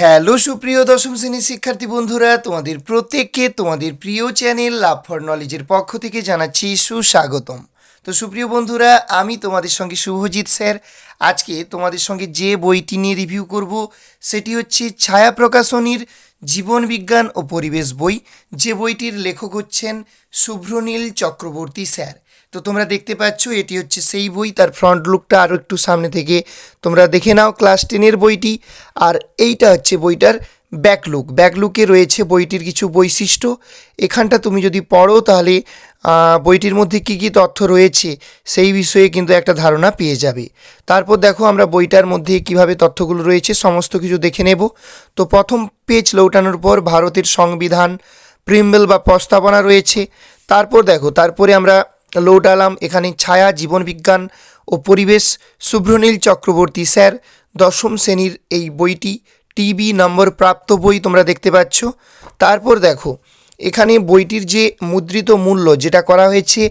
Hello সুপ্রিয় দশম শ্রেণির শিক্ষার্থী বন্ধুরা, তোমাদের প্রত্যেককে তোমাদের প্রিয় চ্যানেল লাভ ফর নলেজের পক্ষ থেকে জানাচ্ছি সুস্বাগতম। তো সুপ্রিয় বন্ধুরা, আমি তোমাদের সঙ্গে শুভজিৎ স্যার। আজকে তোমাদের সঙ্গে যে বইটি নিয়ে রিভিউ করব, সেটি হচ্ছে ছায়া প্রকাশনীর জীবন বিজ্ঞান ও পরিবেশ বই। যে বইটির লেখক হচ্ছেন শুভ্রনীল চক্রবর্তী স্যার। তো তোমরা দেখতে পাচ্ছ, এটি হচ্ছে সেই বই। তার ফ্রন্ট লুকটা আরও একটু সামনে থেকে তোমরা দেখে নাও ক্লাস টেনের বইটি। আর এইটা হচ্ছে বইটার ব্যাক লুক ব্যাক লুকে রয়েছে বইটির কিছু বৈশিষ্ট্য। এখানটা তুমি যদি পড়ো তাহলে বইটির মধ্যে কী কী তথ্য রয়েছে সেই বিষয়ে কিন্তু একটা ধারণা পেয়ে যাবে। তারপর দেখো আমরা বইটার মধ্যে কীভাবে তথ্যগুলো রয়েছে, সমস্ত কিছু দেখে নেব। তো প্রথম পেজ লৌটানোর পর ভারতের সংবিধান প্রিম্বেল বা প্রস্তাবনা রয়েছে। তারপর দেখো, তারপরে আমরা লৌটালাম এখানে ছায়া, জীবনবিজ্ঞান ও পরিবেশ। শুভ্রনীল চক্রবর্তী, স্যার, দশম শ্রেণির এই বইটি টিবি নম্বর প্রাপ্ত বই তোমরা দেখতে পাচ্ছ। তারপর দেখো, এখানে বইটির যে মুদ্রিত মূল্য, যেটা করা হয়েছে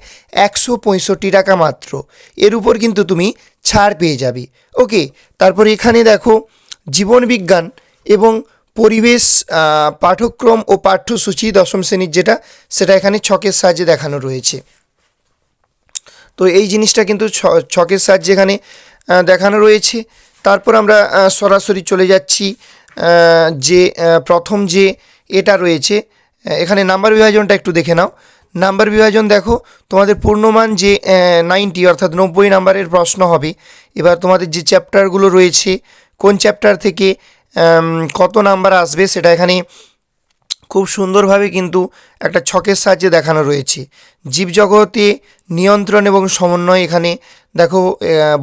একশো পঁয়ষট্টি টাকা মাত্র, এর উপর কিন্তু তুমি ছাড় পেয়ে যাবে। ওকে, তারপর এখানে দেখো, জীবনবিজ্ঞান এবং পরিবেশ পাঠ্যক্রম ও পাঠ্যসূচি দশম শ্রেণির যেটা, সেটা এখানে ছকের সাহায্যে দেখানো রয়েছে। তো এই জিনিসটা কিন্তু ছকের সাহায্যে এখানে দেখানো রয়েছে। তারপর আমরা সরাসরি চলে যাচ্ছি যে প্রথম যে এটা রয়েছে এখানে নাম্বার বিভাজনটা একটু দেখে নাও। নাম্বার বিভাজন দেখো, তোমাদের পূর্ণমান যে নাইনটি, অর্থাৎ নব্বই নাম্বারের প্রশ্ন হবে। এবার তোমাদের যে চ্যাপ্টারগুলো রয়েছে, কোন চ্যাপ্টার থেকে কত নাম্বার আসবে সেটা এখানে খুব সুন্দরভাবে কিন্তু একটা ছকের সাহায্যে দেখানো রয়েছে। জীবজগতে নিয়ন্ত্রণ এবং সমন্বয় এখানে দেখো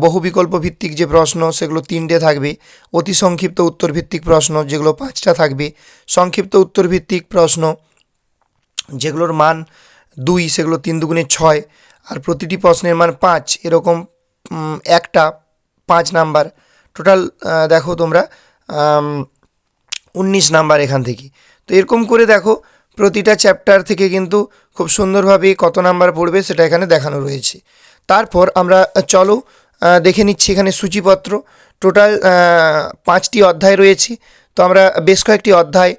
বহু বিকল্প ভিত্তিক যে প্রশ্ন, সেগুলো তিনটে থাকবে। অতি সংক্ষিপ্ত উত্তর ভিত্তিক প্রশ্ন, যেগুলো পাঁচটা থাকবে। সংক্ষিপ্ত উত্তর ভিত্তিক প্রশ্ন, যেগুলোর মান দুই, সেগুলো তিন দুগুণে ছয়, আর প্রতিটি প্রশ্নের মান পাঁচ, এরকম একটা, পাঁচ নাম্বার। টোটাল দেখো তোমরা উনিশ নাম্বার এখান থেকে। তো এরকম করে দেখো, প্রতিটা চ্যাপ্টার থেকে কিন্তু খুব সুন্দরভাবে কত নাম্বার পড়বে সেটা এখানে দেখানো রয়েছে। তারপর আমরা চলো দেখে নিচ্ছি এখানে সূচিপত্র। টোটাল পাঁচটি অধ্যায় রয়েছে। তো আমরা বেশ কয়েকটি অধ্যায়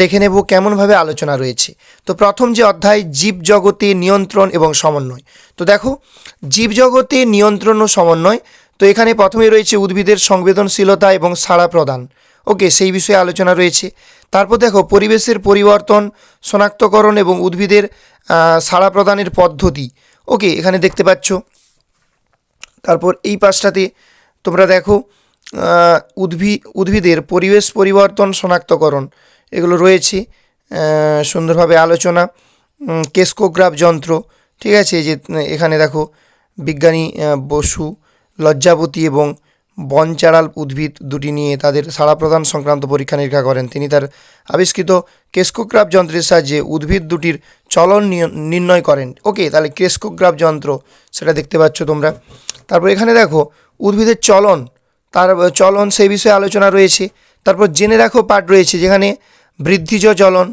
দেখে নেব কেমনভাবে আলোচনা রয়েছে। তো প্রথম যে অধ্যায় জীবজগতে নিয়ন্ত্রণ এবং সমন্বয়। তো দেখো জীবজগতে নিয়ন্ত্রণ ও সমন্বয়, তো এখানে প্রথমে রয়েছে উদ্ভিদের সংবেদনশীলতা এবং সাড়া প্রদান। ওকে, সেই বিষয়ে আলোচনা রয়েছে। তারপর দেখো পরিবেশের পরিবর্তন শনাক্তকরণ এবং উদ্ভিদের সাড়া প্রদানের পদ্ধতি। ওকে এখানে দেখতে পাচ্ছ। তারপর এই পাশটাতে তোমরা দেখো আহ, উদ্ভি উদ্ভিদের পরিবেশ পরিবর্তন শনাক্তকরণ। এগুলো রয়েছে সুন্দরভাবে আলোচনা কেস্কোগ্রাফ যন্ত্র ঠিক আছে? যে এখানে দেখো বিজ্ঞানী বসু লজ্জাবতী এবং বনচাড়াল উদ্ভিদ দুটি নিয়ে তাদের সাড়া প্রদান সংক্রান্ত পরীক্ষা নিরীক্ষা করেন। তিনি তার আবিষ্কৃত কেস্কোগ্রাফ যন্ত্রের সাহায্যে উদ্ভিদ দুটির চলন নির্ণয় করেন। ওকে, তাহলে কেস্কোগ্রাফ যন্ত্র, সেটা দেখতে পাচ্ছ তোমরা। তারপর এখানে দেখো, উদ্ভিদের চলন, তার চলন সেই বিষয়ে আলোচনা রয়েছে। তারপর জেনে রাখো পাঠ রয়েছে, যেখানে বৃদ্ধিজ চলন,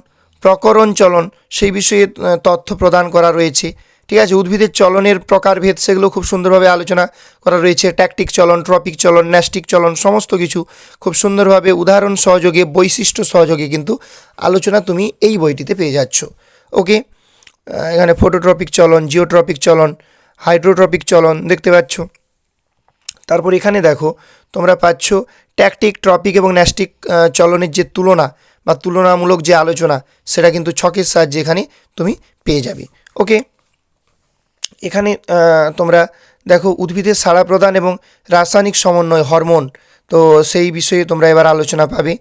প্রকরণ চলন, সেই বিষয়ে তথ্য প্রদান করা রয়েছে। ঠিক আছে, উদ্ভিদের চলনের প্রকারভেদ সেগুলো খুব সুন্দরভাবে আলোচনা করা রয়েছে। ট্যাকটিক চলন, ট্রপিক চলন, ন্যাস্টিক চলন, সমস্ত কিছু খুব সুন্দরভাবে উদাহরণ সহযোগে, বৈশিষ্ট্য সহযোগে কিন্তু আলোচনা তুমি এই বইটিতে পেয়ে যাচ্ছ। ওকে? এখানে ফটোট্রপিক চলন, জিওট্রপিক চলন, হাইড্রোট্রপিক চলন দেখতে পাচ্ছ। তারপর এখানে দেখো, তোমরা পাচ্ছ ট্যাকটিক, ট্রপিক এবং ন্যাস্টিক চলনের যে তুলনা বা তুলনামূলক যে আলোচনা, সেটা কিন্তু ছকের সাহায্যে এখানে তুমি পেয়ে যাবে। ওকে? এখানে তোমরা দেখো উদ্ভিদের সাড়া প্রদান এবং রাসায়নিক সমন্বয়, হরমোন, তো সেই বিষয়ে তোমরা এবার আলোচনা পাবে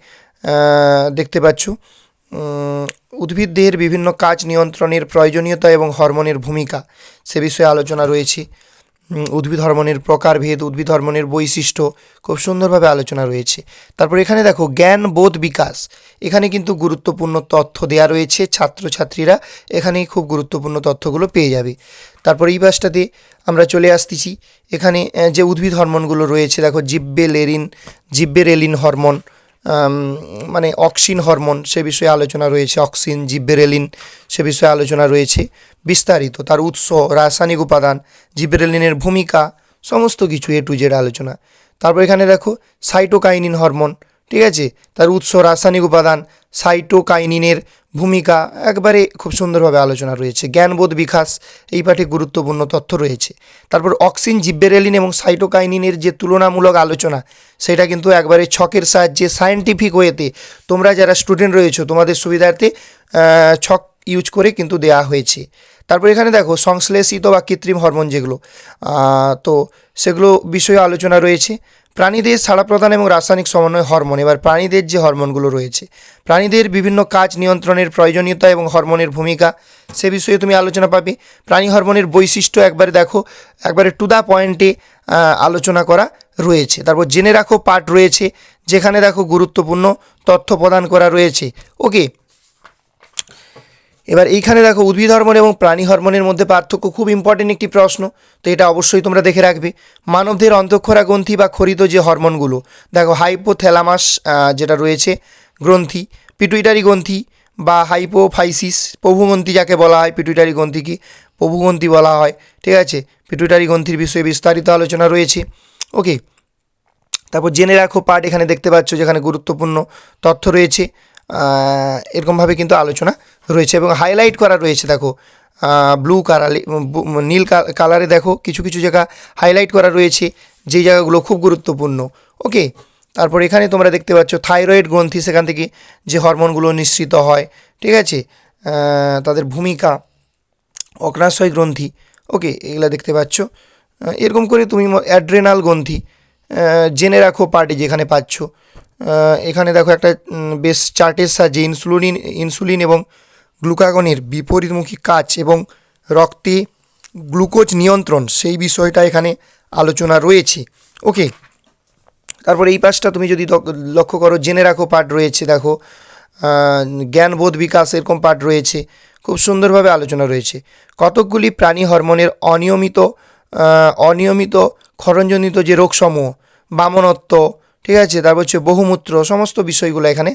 দেখতে পাচ্ছ। উদ্ভিদ দেহের বিভিন্ন কাজ নিয়ন্ত্রণের প্রয়োজনীয়তা এবং হরমোনের ভূমিকা, সে বিষয়ে আলোচনা রয়েছে। উদ্ভিদ হরমোনের প্রকারভেদ, উদ্ভিদ হরমোনের বৈশিষ্ট্য, খুব সুন্দরভাবে আলোচনা রয়েছে। তারপর এখানে দেখো, জ্ঞান বোধ বিকাশ। এখানে কিন্তু গুরুত্বপূর্ণ তথ্য দেওয়া রয়েছে, ছাত্রছাত্রীরা এখানে খুব গুরুত্বপূর্ণ তথ্যগুলো পেয়ে যাবে। তারপর এই পাশটাতে আমরা চলে আসতেছি। এখানে যে উদ্ভিদ হরমোনগুলো রয়েছে, দেখো জিব্বেলেরিন জিব্বেরেলিন হরমোন মানে অক্সিন হরমোন সে বিষয়ে আলোচনা রয়েছে, অক্সিন, জিব্বেরেলিন সে বিষয়ে আলোচনা রয়েছে বিস্তারিত। তার উৎস, রাসায়নিক উপাদান, জিব্বেরেলিনের ভূমিকা, সমস্ত কিছু এ টু জেড আলোচনা। তারপর এখানে দেখো, সাইটোকাইনিন হরমোন, ঠিক আছে? তার উৎস, রাসায়নিক উপাদান, সাইটোকাইনিনের ভূমিকা একবারে খুব সুন্দরভাবে আলোচনা রয়েছে। জ্ঞানবোধ বিকাশ, এই পাঠে গুরুত্বপূর্ণ তথ্য রয়েছে। তারপর অক্সিন, জিব্বেরেলিন এবং সাইটোকাইনিনের যে তুলনামূলক আলোচনা, সেটা কিন্তু একবারে ছকের সাহায্যে সায়েন্টিফিক ওয়েতে তোমরা যারা স্টুডেন্ট রয়েছো, তোমাদের সুবিধার্থে ছক ইউজ করে কিন্তু দেয়া হয়েছে। তারপর এখানে দেখো, সংশ্লেষিত বা কৃত্রিম হরমোন যেগুলো তো সেগুলো বিষয়ে আলোচনা রয়েছে। প্রাণীদের সাড়া প্রদান এবং রাসায়নিক সমন্বয় হরমোন। এবার প্রাণীদের যে হরমোনগুলো রয়েছে, প্রাণীদের বিভিন্ন কাজ নিয়ন্ত্রণের প্রয়োজনীয়তা এবং হরমোনের ভূমিকা, সে বিষয়ে তুমি আলোচনা পাবে। প্রাণী হরমোনের বৈশিষ্ট্য একবারে দেখো, একবারে টু দ্য পয়েন্টে আলোচনা করা রয়েছে। তারপর জেনে রাখো পার্ট রয়েছে, যেখানে দেখো গুরুত্বপূর্ণ তথ্য প্রদান করা রয়েছে। ওকে এবার এইখানে দেখো উদ্ভিদ হরমোন এবং প্রাণী হরমোনের মধ্যে পার্থক্য খুব ইম্পর্টেন্ট একটি প্রশ্ন, তো এটা অবশ্যই তোমরা দেখে রাখবে। মানবদের অন্তঃক্ষরা গ্রন্থি বা খরিত যে হরমোনগুলো, দেখো হাইপোথ্যালামাস যেটা রয়েছে গ্রন্থি পিটুইটারি গ্রন্থি বা হাইপোফাইসিস প্রভুগ্রন্থি যাকে বলা হয় পিটুইটারি গ্রন্থিকে প্রভুগ্রন্থি বলা হয়, ঠিক আছে? পিটুইটারি গ্রন্থির বিষয়ে বিস্তারিত আলোচনা রয়েছে। ওকে তারপর জেনে রাখো পার্ট এখানে দেখতে পাচ্ছ যেখানে গুরুত্বপূর্ণ তথ্য রয়েছে। এরকমভাবে কিন্তু আলোচনা রয়েছে এবং হাইলাইট করা রয়েছে, দেখো ব্লু কালারে নীল কালারে দেখো, কিছু কিছু জায়গা হাইলাইট করা রয়েছে, যেই জায়গাগুলো খুব গুরুত্বপূর্ণ ওকে তারপর এখানে তোমরা দেখতে পাচ্ছ থাইরয়েড গ্রন্থি, সেখান থেকে যে হরমোনগুলো নিঃসৃত হয়, ঠিক আছে? তাদের ভূমিকা, অগ্নাশয় গ্রন্থি ওকে এগুলা দেখতে পাচ্ছ। এরকম করে তুমি অ্যাড্রেনাল গ্রন্থি জেনে রাখো পার্টি যেখানে পাচ্ছ। এখানে দেখো একটা বেশ চার্টের সাহায্যে ইনসুলিন ইনসুলিন এবং গ্লুকাগনের বিপরীতমুখী কাজ এবং রক্তে গ্লুকোজ নিয়ন্ত্রণ, সেই বিষয়টা এখানে আলোচনা রয়েছে। ওকে, তারপর এই পাশটা তুমি যদি লক্ষ্য করো, জেনে রাখো পাঠ রয়েছে, দেখো জ্ঞানবোধ বিকাশ এরকম পাঠ রয়েছে, খুব সুন্দরভাবে আলোচনা রয়েছে। কতকগুলি প্রাণী হরমোনের অনিয়মিত অনিয়মিত ক্ষরণজনিত যে রোগসমূহ, বামনত্ব ঠিক আছে, তারপর হচ্ছে বহুমূত্র, সমস্ত বিষয়গুলো এখানে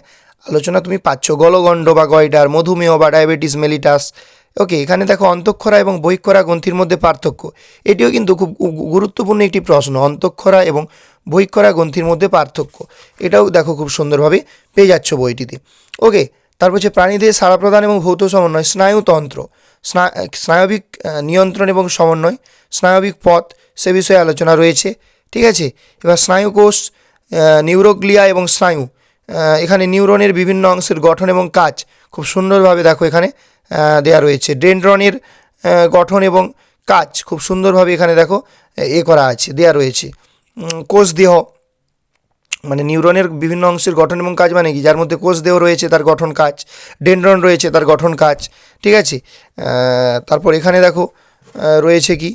আলোচনা তুমি পাচ্ছ। গলগণ্ড বা গয়ডার, মধুমেহ বা ডায়াবেটিস, মেলিটাস, ওকে, এখানে দেখো অন্তঃক্ষরা এবং বৈক্ষরা গ্রন্থির মধ্যে পার্থক্য। এটিও কিন্তু খুব গুরুত্বপূর্ণ একটি প্রশ্ন, অন্তঃক্ষরা এবং বৈক্ষরা গ্রন্থির মধ্যে পার্থক্য। এটাও দেখো খুব সুন্দরভাবে পেয়ে যাচ্ছ বইটিতে। ওকে, তারপর হচ্ছে প্রাণীদের সাড়া প্রদান এবং ভৌত সমন্বয়, স্নায়ুতন্ত্র। স্না- স্নায়বিক নিয়ন্ত্রণ এবং সমন্বয়, স্নায়বিক পথ, সে বিষয়ে আলোচনা রয়েছে। ঠিক আছে, এবার স্নায়ুকোষ নিউরোগ্লিয়া এবং স্নায়ু। এখানে নিউরনের বিভিন্ন অংশের গঠন এবং কাজ খুব সুন্দরভাবে দেখো এখানে দেয়া রয়েছে। ডেন্ড্রনের গঠন এবং কাজ খুব সুন্দরভাবে এখানে দেখো, এ করা আছে, দেয়া রয়েছে। কোষ দেহ মানে নিউরনের বিভিন্ন অংশের গঠন এবং কাজ মানে কি? যার মধ্যে কোষ দেহ রয়েছে, তার গঠন কাজ। ডেন্ড্রন রয়েছে, তার গঠন কাজ, ঠিক আছে? তারপর এখানে দেখো রয়েছে কি?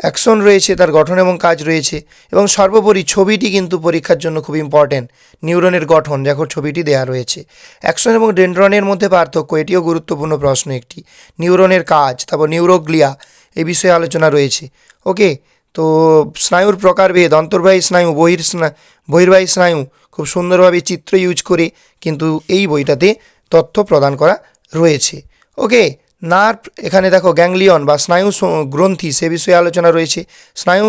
অ্যাকশন রয়েছে, তার গঠন এবং কাজ রয়েছে এবং সর্বোপরি ছবিটি কিন্তু পরীক্ষার জন্য খুব ইম্পর্ট্যান্ট নিউরনের গঠন, দেখো ছবিটি দেয়া রয়েছে। অ্যাকশন এবং ডেন্ড্রনের মধ্যে পার্থক্য, এটিও গুরুত্বপূর্ণ প্রশ্ন একটি, নিউরনের কাজ, তারপর নিউরোগ্লিয়া এই বিষয়ে আলোচনা রয়েছে। ওকে, তো স্নায়ুর প্রকারভেদ, অন্তর্বাহী স্নায়ু, বহির বহির্বাহী স্নায়ু, খুব সুন্দরভাবে চিত্র ইউজ করে কিন্তু এই বইটাতে তথ্য প্রদান করা রয়েছে। ওকে নার্ভ, এখানে দেখো গ্যাংলিয়ন বা স্নায়ু গ্রন্থি, সে বিষয়ে আলোচনা রয়েছে। স্নায়ু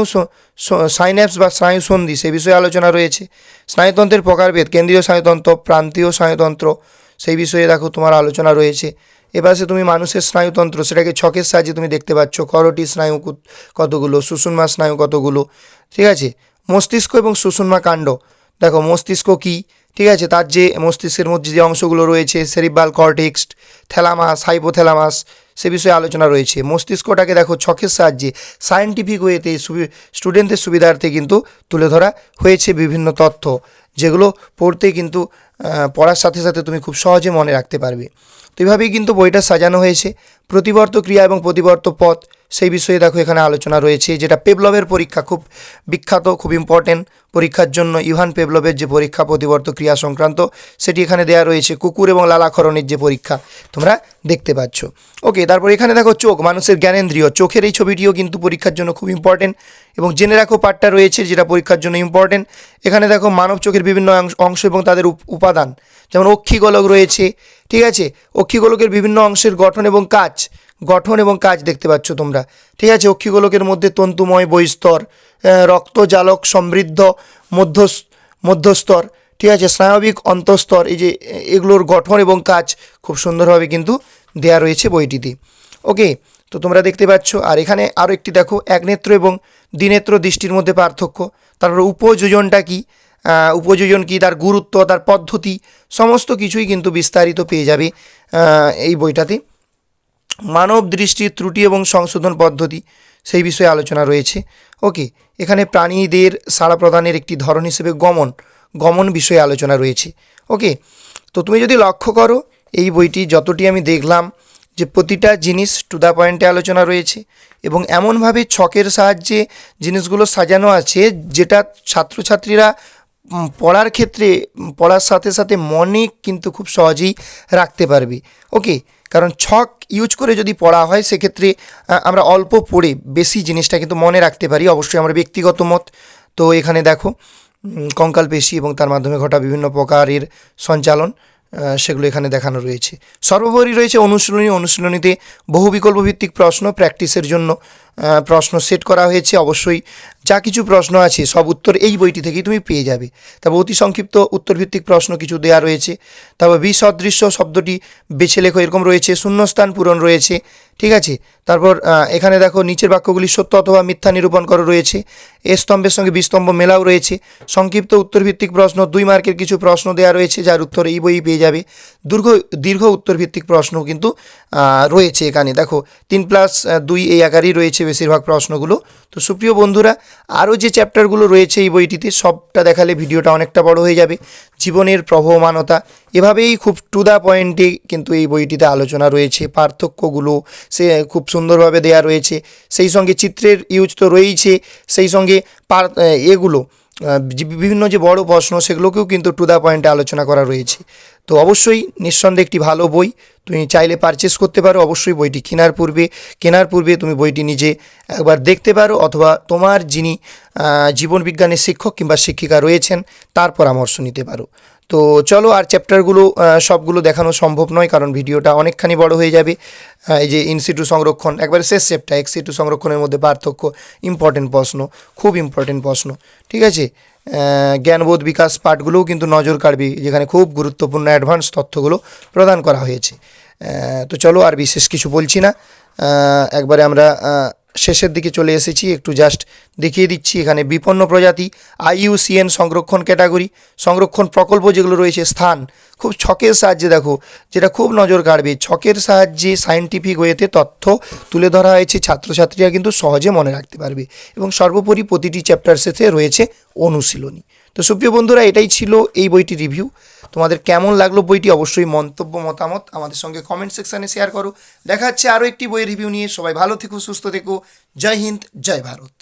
সাইন্যাপস বা স্নায়ু সন্ধি সে বিষয়ে আলোচনা রয়েছে। স্নায়ুতন্ত্রের প্রকারভেদ, কেন্দ্রীয় স্নায়ুতন্ত্র, প্রান্তীয় স্নায়ুতন্ত্র, সেই বিষয়ে দেখো তোমার আলোচনা রয়েছে। এপাশে তুমি মানুষের স্নায়ুতন্ত্র, সেটাকে ছকের সাহায্যে তুমি দেখতে পাচ্ছ। করটি স্নায়ু কতগুলো? সুষুম্মা স্নায়ু কতগুলো? ঠিক আছে? মস্তিষ্ক এবং সুষুম্মা কাণ্ড। দেখো মস্তিষ্ক কি? ঠিক আছে, তার যে মস্তিষ্কের মধ্যে যে অংশগুলো রয়েছে সেরিবাল কর্টেক্সট থ্যালামাস হাইপোথ্যালামাস সে বিষয়ে আলোচনা রয়েছে। মস্তিষ্কটাকে দেখো ছকের সাহায্যে সায়েন্টিফিক ওয়েতে স্টুডেন্টদের সুবিধার্থে কিন্তু তুলে ধরা হয়েছে বিভিন্ন তথ্য, যেগুলো পড়তে কিন্তু পড়ার সাথে সাথে তুমি খুব সহজে মনে রাখতে পারবে। তো এইভাবেই কিন্তু বইটা সাজানো হয়েছে। প্রতিবর্ত ক্রিয়া এবং প্রতিবর্ত পথ সেই বিষয়ে দেখো এখানে আলোচনা রয়েছে, যেটা পেবলবের পরীক্ষা খুব বিখ্যাত, খুব ইম্পর্টেন্ট পরীক্ষার জন্য ইভান পেবলবের যে পরীক্ষা প্রতিবর্ত ক্রিয়া সংক্রান্ত, সেটি এখানে দেওয়া রয়েছে, কুকুর এবং লালাক্ষরণের যে পরীক্ষা, তোমরা দেখতে পাচ্ছ। ওকে তারপর এখানে দেখো চোখ, মানুষের জ্ঞানেন্দ্রীয়, চোখের এই ছবিটিও কিন্তু পরীক্ষার জন্য খুব ইম্পর্টেন্ট এবং জেনে রাখো পার্টটা রয়েছে, যেটা পরীক্ষার জন্য ইম্পর্টেন্ট এখানে দেখো মানব চোখের বিভিন্ন অংশ- এবং তাদের উপ- উপাদান, যেমন অক্ষিগোলক রয়েছে, ঠিক আছে? অক্ষিগোলকের বিভিন্ন অংশের গঠন এবং কাজ গঠন এবং কাজ দেখতে পাচ্ছ তোমরা। ঠিক আছে, অক্ষিগোলকের মধ্যে তন্তুময় বহিস্তর রক্তজালক সমৃদ্ধ মধ্য মধ্যস্তর, ঠিক আছে, স্নায়বিক অন্তঃস্তর, এই যে, এগুলোর গঠন এবং কাজ খুব সুন্দরভাবে কিন্তু দেয়া রয়েছে বইটিতে। ওকে, তো তোমরা দেখতে পাচ্ছ, আর এখানে আরও একটি দেখো, একনেত্র এবং দ্বিনেত্র দৃষ্টির মধ্যে পার্থক্য। তারপর উপযোজনটা কি? উপযোজন কি? তার গুরুত্ব, তার পদ্ধতি, সমস্ত কিছুই কিন্তু বিস্তারিত পেয়ে যাবে এই বইটাতে। মানব দৃষ্টির ত্রুটি এবং সংশোধন পদ্ধতি, সেই বিষয়ে আলোচনা রয়েছে। ওকে এখানে প্রাণীদের সাড়া প্রদানের একটি ধরন হিসেবে গমন গমন বিষয়ে আলোচনা রয়েছে। ওকে তো তুমি যদি লক্ষ্য করো, এই বইটি যতটি আমি দেখলাম যে প্রতিটা জিনিস টু দ্য পয়েন্টে আলোচনা রয়েছে এবং এমনভাবে ছকের সাহায্যে জিনিসগুলো সাজানো আছে যেটা ছাত্রছাত্রীরা পড়ার ক্ষেত্রে পড়ার সাথে সাথে মনে কিন্তু খুব সহজেই রাখতে পারবে। ওকে কারণ ছক ইউজ করে যদি পড়া হয়, সেক্ষেত্রে আমরা অল্প পড়ে বেশি জিনিসটা কিন্তু মনে রাখতে পারি। অবশ্যই আমার ব্যক্তিগত মত। তো এখানে দেখো কঙ্কাল পেশি এবং তার মাধ্যমে ঘটা বিভিন্ন প্রকারের সঞ্চালন সেগুলো এখানে দেখানো রয়েছে। সর্বোপরি রয়েছে অনুশীলনী। অনুশীলনীতে বহু বিকল্প ভিত্তিক প্রশ্ন প্র্যাকটিসের জন্য প্রশ্ন সেট করা হয়েছে, অবশ্যই যা কিছু প্রশ্ন আছে, সব উত্তর এই বইটি থেকেই তুমি পেয়ে যাবে। তারপর অতি সংক্ষিপ্ত উত্তরভিত্তিক প্রশ্ন কিছু দেওয়া রয়েছে। তারপর বিসদৃশ্য শব্দটি বেছে লেখো, এরকম রয়েছে, শূন্যস্থান পূরণ রয়েছে, ঠিক আছে? তারপর এখানে দেখো, নিচের বাক্যগুলি সত্য অথবা মিথ্যা নিরূপণ করা রয়েছে। এ স্তম্ভের সঙ্গে বিস্তম্ভ মেলাও রয়েছে। সংক্ষিপ্ত উত্তরভিত্তিক প্রশ্ন, দুই মার্কের কিছু প্রশ্ন দেওয়া রয়েছে, যার উত্তর এই বই পেয়ে যাবে। দীর্ঘ দীর্ঘ উত্তরভিত্তিক প্রশ্ন কিন্তু রয়েছে এখানে। দেখো, তিন প্লাস দুই এই আকারই রয়েছে বেশিরভাগ প্রশ্নগুলো। তো সুপ্রিয় বন্ধুরা, আরও যে চ্যাপ্টারগুলো রয়েছে এই বইটিতে, সবটা দেখালে ভিডিওটা অনেকটা বড় হয়ে যাবে। জীবনের প্রবহমানতা, এভাবেই খুব টু দ্য পয়েন্টে কিন্তু এই বইটিতে আলোচনা রয়েছে। পার্থক্যগুলো সে খুব সুন্দরভাবে দেয়া রয়েছে। সেই সঙ্গে চিত্রের ইউজ তো রয়েইছে। সেই সঙ্গে এগুলো বিভিন্ন যে বড় প্রশ্ন সেগুলোকেও কিন্তু টু দ্য পয়েন্টে আলোচনা করা রয়েছে। তো অবশ্যই নিঃসন্দেহে একটি ভালো বই, তুমি চাইলে পারচেস করতে পারো। অবশ্যই বইটি কেনার পূর্বে কেনার পূর্বে তুমি বইটি নিজে একবার দেখতে পারো অথবা তোমার যিনি জীবনবিজ্ঞানের জীবন বিজ্ঞানের শিক্ষক কিংবা শিক্ষিকা রয়েছেন, তার পরামর্শ নিতে পারো। তো চলো আর চ্যাপ্টারগুলো সবগুলো দেখানো সম্ভব নয়, কারণ ভিডিওটা অনেকখানি বড় হয়ে যাবে। এই যে ইনসিটু সংরক্ষণ, একবারে শেষ চ্যাপ্টার এক্সিটু সংরক্ষণের মধ্যে পার্থক্য ইম্পর্টেন্ট প্রশ্ন, খুব ইম্পর্টেন্ট প্রশ্ন, ঠিক আছে? জ্ঞানবোধ বিকাশ পাঠগুলোও কিন্তু নজর কাড়বে, যেখানে খুব গুরুত্বপূর্ণ অ্যাডভান্স তথ্যগুলো প্রদান করা হয়েছে। তো চলো আর বিশেষ কিছু বলছি না। একবারে আমরা শেষের দিকে চলে এসেছি, একটু জাস্ট দেখিয়ে দিচ্ছি এখানে বিপন্ন প্রজাতি আইইউসিএন সংরক্ষণ ক্যাটাগরি সংরক্ষণ প্রকল্প যেগুলো রয়েছে, স্থান। খুব ছকের সাহায্যে দেখো, যেটা খুব নজর কাড়বে। ছকের সাহায্যে সায়েন্টিফিক ওয়েতে তথ্য তুলে ধরা হয়েছে, ছাত্রছাত্রীরা কিন্তু সহজে মনে রাখতে পারবে। এবং সর্বোপরি প্রতিটি চ্যাপ্টার শেষে রয়েছে অনুশীলনী। তো সুপ্রিয় বন্ধুরা, এটাই ছিল এই বইটি রিভিউ তোমাদের কেমন লাগল বইটি অবশ্যই মন্তব্য, মতামত আমাদের সঙ্গে কমেন্ট সেকশানে শেয়ার করো। দেখা হচ্ছে আরও একটি বইয়ের রিভিউ নিয়ে। সবাই ভালো থেকো, সুস্থ থেকো। জয় হিন্দ, জয় ভারত।